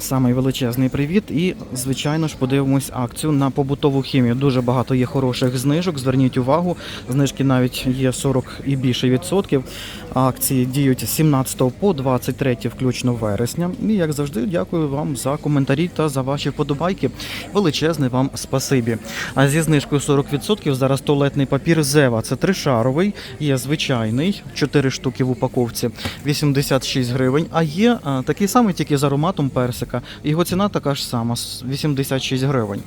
Самий величезний привіт. І, звичайно ж, подивимось акцію на побутову хімію. Дуже багато є хороших знижок. Зверніть увагу, знижки навіть є 40 і більше відсотків. Акції діють з 17 по 23 включно вересня. І як завжди, дякую вам за коментарі та за ваші вподобайки. Величезне вам спасибі. А зі знижкою 40% зараз туалетний папір Зева. Це тришаровий, є звичайний, 4 штуки в упаковці, 86 гривень. А є такий самий, тільки з ароматом персика. Його ціна така ж сама, 86 гривень.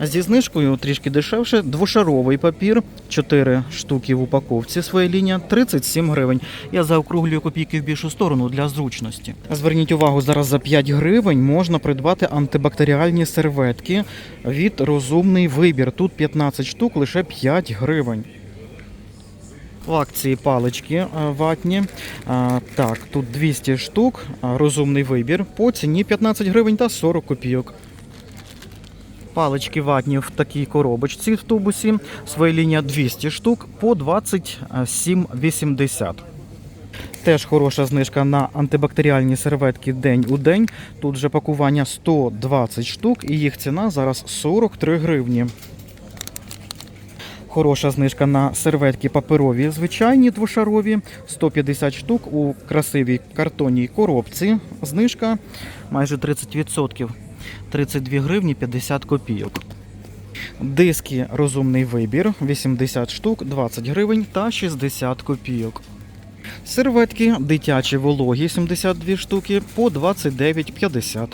Зі знижкою трішки дешевше, двошаровий папір, 4 штуки в упаковці, своя лінія, 37 гривень. Я заокруглюю копійки в більшу сторону для зручності. Зверніть увагу, зараз за 5 гривень можна придбати антибактеріальні серветки від розумний вибір. Тут 15 штук, лише 5 гривень. В акції палички е, ватні. Так, тут 200 штук, розумний вибір по ціні 15 гривень та 40 копійок. Палички ватні в такій коробочці в тубусі. Своя лінія 200 штук по 27,80. Теж хороша знижка на антибактеріальні серветки день у день. Тут же пакування 120 штук і їх ціна зараз 43 гривні. Хороша знижка на серветки паперові, звичайні двошарові, 150 штук у красивій картонній коробці. Знижка майже 30%. 32 гривні 50 копійок. Диски розумний вибір 80 штук, 20 гривень та 60 копійок. Серветки дитячі вологі 72 штуки по 29,50.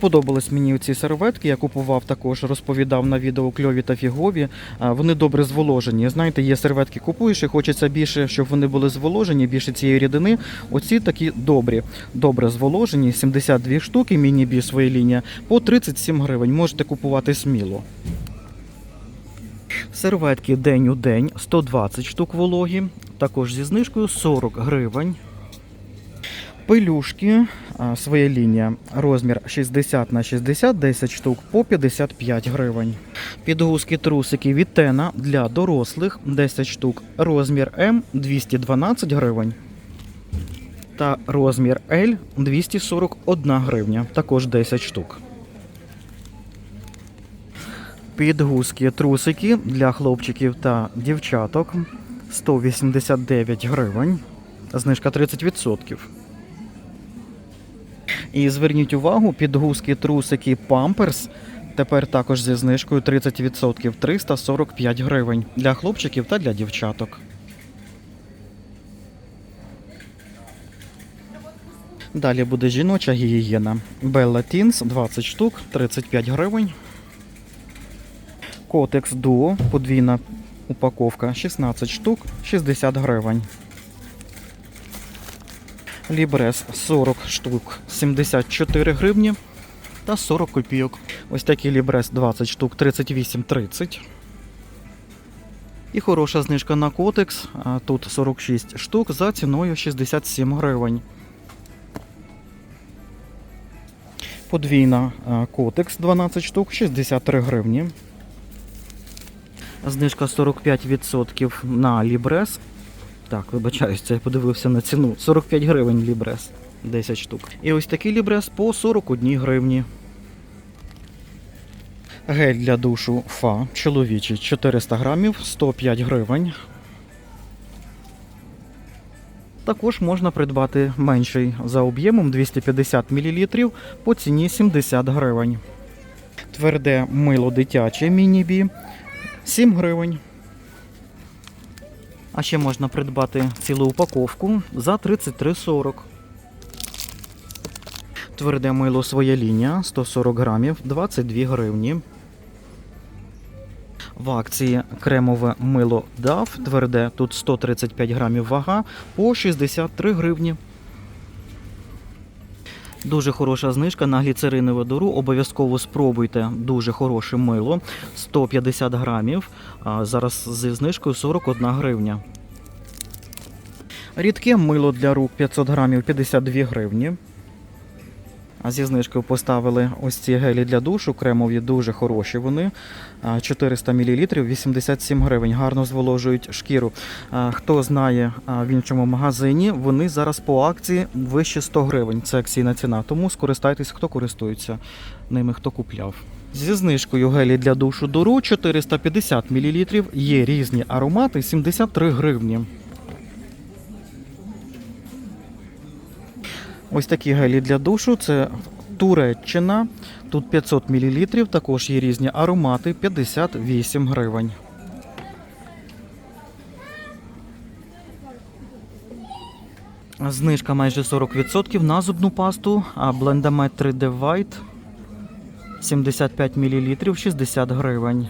Сподобались мені ці серветки. Я купував також, розповідав на відео кльові та фігові. Вони добре зволожені. Знаєте, є серветки купуєш і хочеться більше, щоб вони були зволожені, більше цієї рідини. Оці такі добрі, добре зволожені. 72 штуки, міні-бі своя лінія по 37 гривень. Можете купувати сміло. Серветки день у день 120 штук вологі, також зі знижкою 40 гривень. Пилюшки, своя лінія, розмір 60 на 60, 10 штук по 55 гривень. Підгузки трусики від Тена для дорослих 10 штук, розмір М 212 гривень. Та розмір L 241 гривня, також 10 штук. Підгузки трусики для хлопчиків та дівчаток 189 гривень. Знижка 30%. І зверніть увагу, підгузки трусики Pampers тепер також зі знижкою 30% 345 гривень для хлопчиків та для дівчаток. Далі буде жіноча гігієна. Bella Teens 20 штук, 35 гривень. Котекс Duo, подвійна упаковка 16 штук, 60 гривень. Лібрес 40 штук, 74 гривні та 40 копійок. Ось такий лібрес 20 штук, 38,30. І хороша знижка на котекс. Тут 46 штук за ціною 67 гривень. Подвійна котекс 12 штук, 63 гривні. Знижка 45% на лібрес. Так, вибачаюсь, це я подивився на ціну. 45 гривень лібрес. 10 штук. І ось такий лібрес по 41 гривні. Гель для душу Фа чоловічий 400 грамів, 105 гривень. Також можна придбати менший за об'ємом 250 мл по ціні 70 гривень. Тверде мило дитяче міні-бі 7 гривень. А ще можна придбати цілу упаковку за 33,40. Тверде мило своя лінія 140 грамів 22 гривні. В акції кремове мило DAF тверде, тут 135 грамів вага по 63 гривні. Дуже хороша знижка на гліцеринову дору. Обов'язково спробуйте. Дуже хороше мило. 150 грамів. Зараз зі знижкою 41 гривня. Рідке мило для рук 500 грамів 52 гривні. Зі знижкою поставили ось ці гелі для душу. Кремові дуже хороші вони. А, 400 мл, 87 гривень. Гарно зволожують шкіру. Хто знає в іншому магазині, вони зараз по акції вище 100 гривень. Це акційна ціна. Тому скористайтесь, хто користується ними, хто купляв. Зі знижкою гелі для душу Дуру 450 мл. Є різні аромати 73 гривні. Ось такі гелі для душу. Це Туреччина. Тут 500 мл. Також є різні аромати 58 гривень. Знижка майже 40% на зубну пасту, а Blendamed 3D White 75 мл 60 гривень.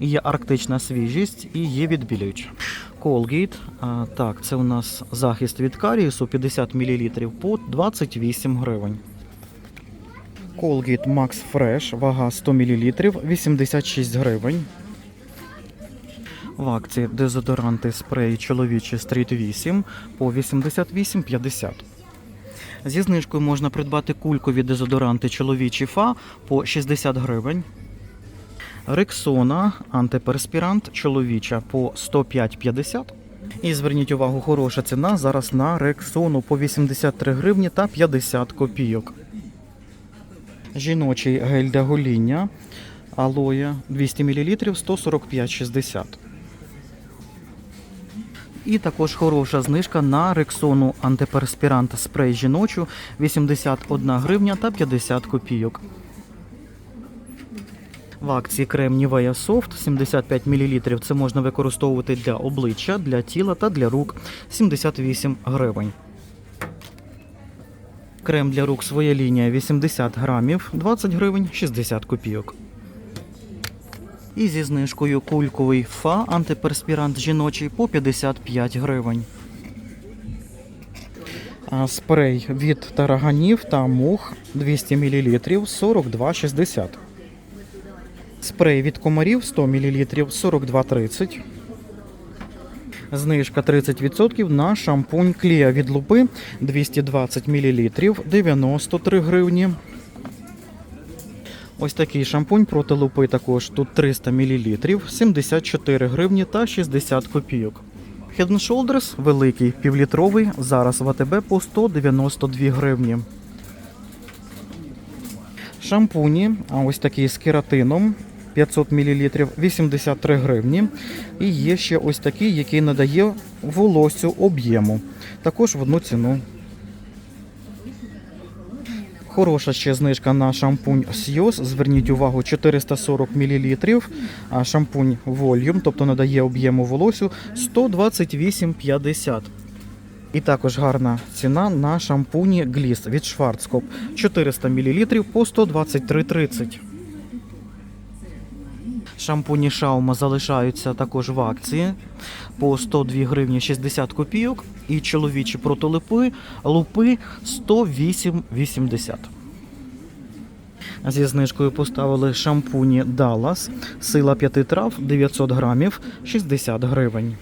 Є арктична свіжість і є відбілююча. Colgate, так, це у нас захист від карієсу 50 мл по 28 гривень. Colgate Max Fresh, вага 100 мл 86 гривень. В акції дезодоранти спреї чоловічі Street 8 по 88,50. Зі знижкою можна придбати кулькові дезодоранти чоловічі ФА по 60 гривень. Рексона антиперспірант чоловіча по 105,50. І зверніть увагу, хороша ціна зараз на Рексону по 83 гривні та 50 копійок. Жіночий гель для гоління алоє 200 мл 145,60. І також хороша знижка на Рексону антиперспірант спрей жіночу 81 гривня та 50 копійок. В акції крем Nivea Soft 75 мл. Це можна використовувати для обличчя, для тіла та для рук 78 гривень. Крем для рук своя лінія 80 грамів 20 гривень 60 копійок. І зі знижкою кульковий фа антиперспірант жіночий по 55 гривень. А спрей від тараганів та мух 200 мл 42,60. Спрей від комарів 100 мл 42,30. Знижка 30% на шампунь Клія від лупи 220 мл 93 гривні. Ось такий шампунь проти лупи також тут 300 мл 74 гривні та 60 копійок. Head Shoulders великий півлітровий зараз в АТБ по 192 гривні. Шампуні, ось такий з кератином 500 мл 83 гривні. І є ще ось такий, який надає волосю об'єму. Також в одну ціну. Хороша ще знижка на шампунь Сйоз. Зверніть увагу, 440 мл. А шампунь Volume, тобто надає об'єму волосю 128,50. І також гарна ціна на шампуні Гліс від Schwarzkopf 400 мл по 123,30. Шампуні Шаума залишаються також в акції по 102 гривні 60 копійок. І чоловічі протолипи лупи 108,80. Зі знижкою поставили шампуні Dallas. Сила 5 трав 900 грамів 60 гривень.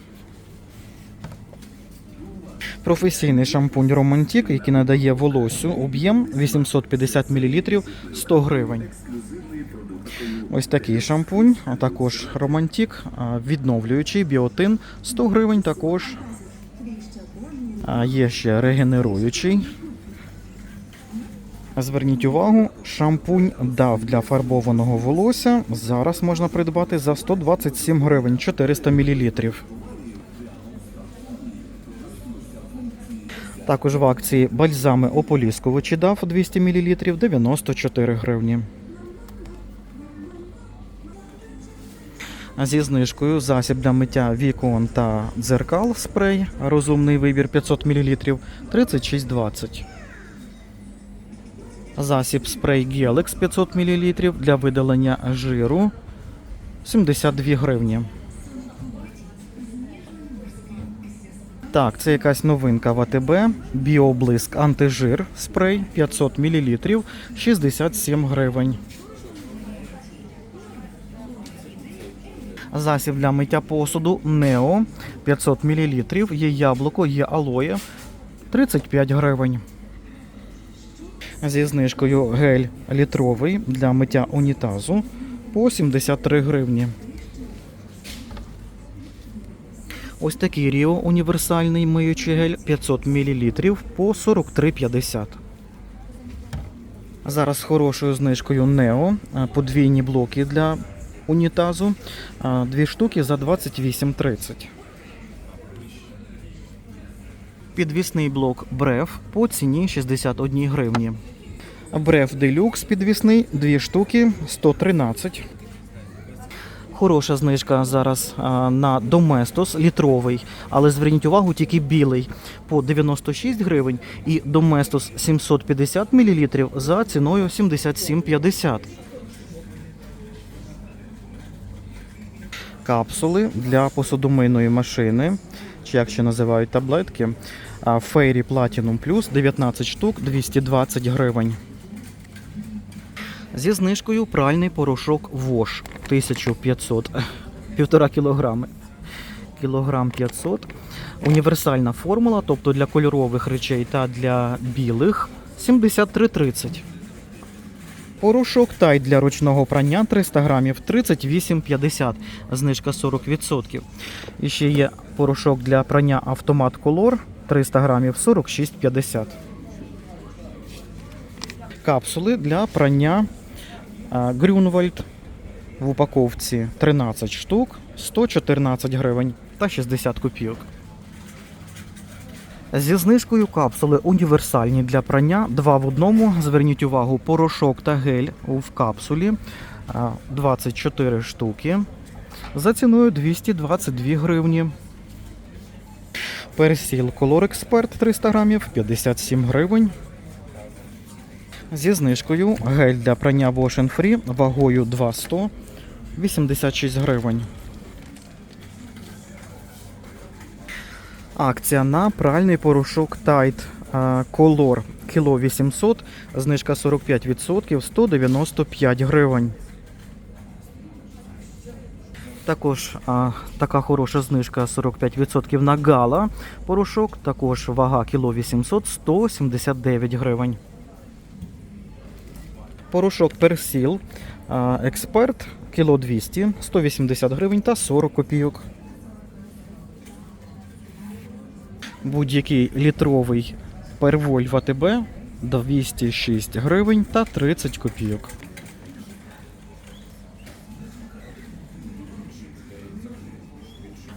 Професійний шампунь Романтік, який надає волосю об'єм 850 мл 100 гривень. Ось такий шампунь, а також Романтік, відновлюючий біотин 100 гривень також. А Є ще регенеруючий. Зверніть увагу, шампунь дав для фарбованого волосся. Зараз можна придбати за 127 гривень 400 мл. Також в акції бальзами ополіскувачі дав 200 мл 94 гривні. Зі знижкою засіб для миття вікон та дзеркал спрей. Розумний вибір 500 мл 36,20. Засіб спрей Gelex 500 мл для видалення жиру 72 гривні. Так, це якась новинка в АТБ. Біоблиск антижир спрей 500 мл 67 гривень. Засіб для миття посуду Нео 500 мл. Є яблуко, є алоє 35 гривень. Зі знижкою гель літровий для миття унітазу по 73 гривні. Ось такий Ріо універсальний миючий гель 500 мл по 43,50. Зараз з хорошою знижкою Нео, подвійні блоки для унітазу, дві штуки за 28,30. Підвісний блок Брев по ціні 61 гривні. Брев Делюкс підвісний, дві штуки 113. Хороша знижка зараз а, на Доместос літровий, але зверніть увагу, тільки білий по 96 гривень і Доместос 750 мл за ціною 77,50. Капсули для посудомийної машини, чи як ще називають таблетки. Fairy Platinum Plus 19 штук 220 гривень. Зі знижкою пральний порошок Вош 1500, півтора кілограми. Кілограм 500. Універсальна формула, тобто для кольорових речей та для білих 73,30. Порошок Тай для ручного прання 300 грамів 38,50, знижка 40%. І ще є порошок для прання автомат Color 300 грамів 46,50. Капсули для прання Грюнвальд в упаковці 13 штук, 114 гривень та 60 копійок. Зі знижкою капсули універсальні для прання, два в одному. Зверніть увагу, порошок та гель в капсулі 24 штуки. За ціною 222 гривні. Персіл Color Expert 300 грамів 57 гривень. Зі знижкою гель для прання Wash and Free вагою 200 86 гривень. Акція на пральний порошок Tide а, Color кіло 800, знижка 45%, 195 гривень. Також а, така хороша знижка 45% на гала порошок, також вага кіло 800, 179 гривень. Порошок Персіл Експерт кіло 200, 180 гривень та 40 копійок. Будь-який літровий перволь в АТБ 206 гривень та 30 копійок.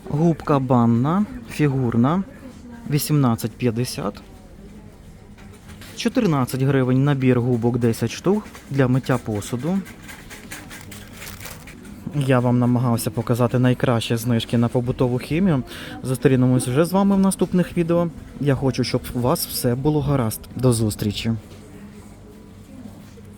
Губка банна фігурна 18,50. 14 гривень набір губок 10 штук для миття посуду. Я вам намагався показати найкращі знижки на побутову хімію. Зустрінемось вже з вами в наступних відео. Я хочу, щоб у вас все було гаразд. До зустрічі!